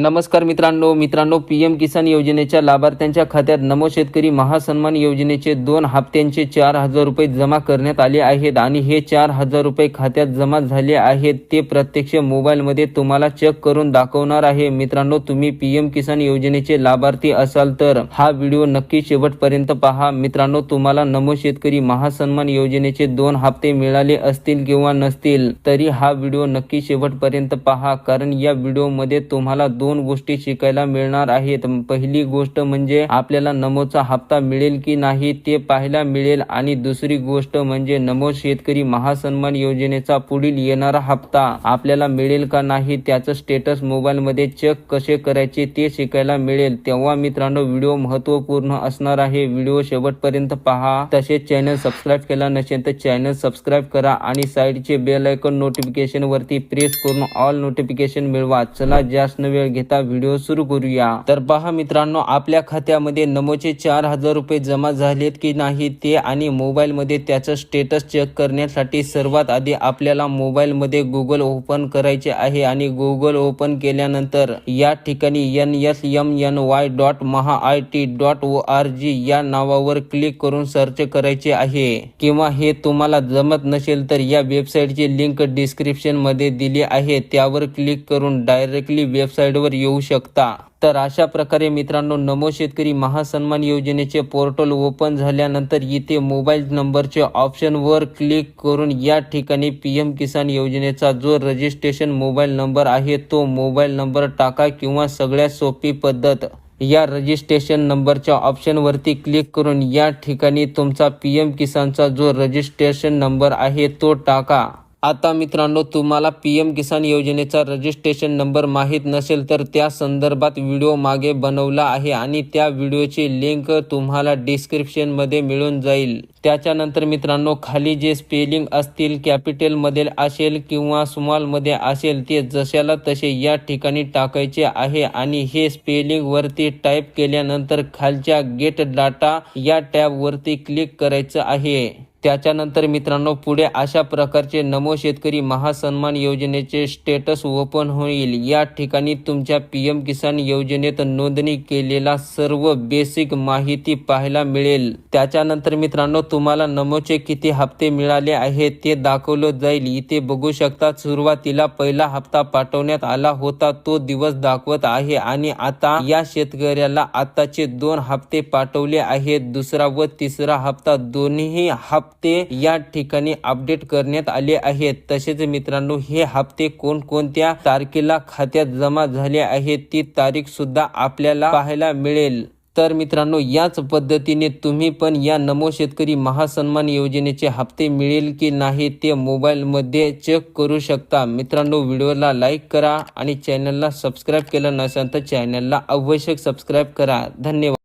नमस्कार मित्रांनो मित्रांनो पी एम किसान योजनेच्या लाभार्थ्यांच्या खात्यात नमो शेतकरी महासन्मान योजनेचे दोन हप्त्यांचे चार हजार रुपये जमा करण्यात आले आहेत आणि हे चार हजार रुपये खात्यात जमा झाले आहेत. ते प्रत्यक्ष मोबाईलमध्ये तुम्हाला चेक करून दाखवणार आहे. मित्रांनो तुम्ही पी एम किसान योजनेचे लाभार्थी असाल तर हा व्हिडिओ नक्की शेवटपर्यंत पहा. मित्रांनो तुम्हाला नमो शेतकरी महासन्मान योजनेचे दोन हप्ते मिळाले असतील किंवा नसतील तरी हा व्हिडिओ नक्की शेवटपर्यंत पहा. कारण या व्हिडिओमध्ये तुम्हाला दोन दोन गोष्टी शिकायला मिळणार आहेत. पहिली गोष्ट म्हणजे आपल्याला नमोचा हप्ता मिळेल की नाही ते पाहायला मिळेल आणि दुसरी गोष्ट म्हणजे नमो शेतकरी महासन्मान योजनेचा पुढील येणारा हप्ता आपल्याला मिळेल का नाही त्याचं स्टेटस मोबाईल मध्ये चेक कसे करायचे ते शिकायला मिळेल. तेव्हा मित्रांनो व्हिडिओ महत्त्वपूर्ण असणार आहे. व्हिडिओ शेवटपर्यंत पहा. तसेच चॅनल सबस्क्राईब केला नसेल तर चॅनल सबस्क्राईब करा आणि साईडचे बेल आयकॉन नोटिफिकेशन वरती प्रेस करून ऑल नोटिफिकेशन मिळवा. चला जास्त वेळ घेता व्हिडिओ सुरू करूया. तर पहा मित्रांनो आपल्या खात्यामध्ये नमोचे चार हजार रुपये जमा झालेत की नाही ते आणि मोबाईल मध्ये त्याचं स्टेटस चेक करण्यासाठी सर्वात आधी आपल्याला मोबाईल मध्ये गुगल ओपन करायचे आहे आणि गुगल ओपन केल्यानंतर या ठिकाणी N S M N Y dot Maha I T dot O R G या नावावर क्लिक करून सर्च करायचे आहे. किंवा हे तुम्हाला जमत नसेल तर या वेबसाईटची लिंक डिस्क्रिप्शनमध्ये दिली आहे. त्यावर क्लिक करून डायरेक्टली वेबसाईट वेबसाईटवर येऊ शकता. तर अशा प्रकारे मित्रांनो नमो शेतकरी महासन्मान योजनेचे पोर्टल ओपन झाल्यानंतर इथे मोबाईल नंबरचे ऑप्शनवर क्लिक करून या ठिकाणी पी एम किसान योजनेचा जो रजिस्ट्रेशन मोबाईल नंबर आहे तो मोबाईल नंबर टाका किंवा सगळ्यात सोपी पद्धत या रजिस्ट्रेशन नंबरच्या ऑप्शनवरती क्लिक करून या ठिकाणी तुमचा पी एम किसानचा जो रजिस्ट्रेशन नंबर आहे तो टाका. आता मित्रांनो तुम्हाला पी एम किसान योजनेचा रजिस्ट्रेशन नंबर माहीत नसेल तर त्या संदर्भात व्हिडिओ मागे बनवला आहे आणि त्या व्हिडिओची लिंक तुम्हाला डिस्क्रिप्शनमध्ये मिळून जाईल. त्याच्यानंतर मित्रांनो खाली जे स्पेलिंग असतील कॅपिटलमध्ये असेल किंवा स्मॉलमध्ये असेल ते जशाला तसे या ठिकाणी टाकायचे आहे आणि हे स्पेलिंगवरती टाईप केल्यानंतर खालच्या गेट डाटा या टॅबवरती क्लिक करायचं आहे. त्याच्यानंतर मित्रांनो पुढे अशा प्रकारचे नमो शेतकरी महासन्मान योजनेचे स्टेटस ओपन होईल. या ठिकाणी तुमच्या पी एम किसान योजनेत नोंदणी केलेला सर्व बेसिक माहिती पाहायला मिळेल. त्याच्यानंतर मित्रांनो तुम्हाला नमोचे किती हप्ते मिळाले आहेत ते दाखवलं जाईल. इथे बघू शकता सुरुवातीला पहिला हप्ता पाठवण्यात आला होता तो दिवस दाखवत आहे आणि आता या शेतकऱ्याला आताचे दोन हप्ते पाठवले आहेत. दुसरा व तिसरा हप्ता दोन्ही हप्ते या ठिकाणी अपडेट करण्यात आले आहेत. तसेच मित्रांनो हे हप्ते कोणकोणत्या तारखेला खात्यात जमा झाले आहेत ती तारीख सुद्धा आपल्याला पाहायला मिळेल. तर मित्रांनो याच पद्धतीने तुम्ही पण या नमो शेतकरी महासन्मान योजनेचे हप्ते मिळेल की नाही ते मोबाईलमध्ये चेक करू शकता. मित्रांनो व्हिडिओला लाईक करा आणि चॅनलला सबस्क्राईब केलं नसेल तर चॅनलला आवश्यक सबस्क्राईब करा. धन्यवाद.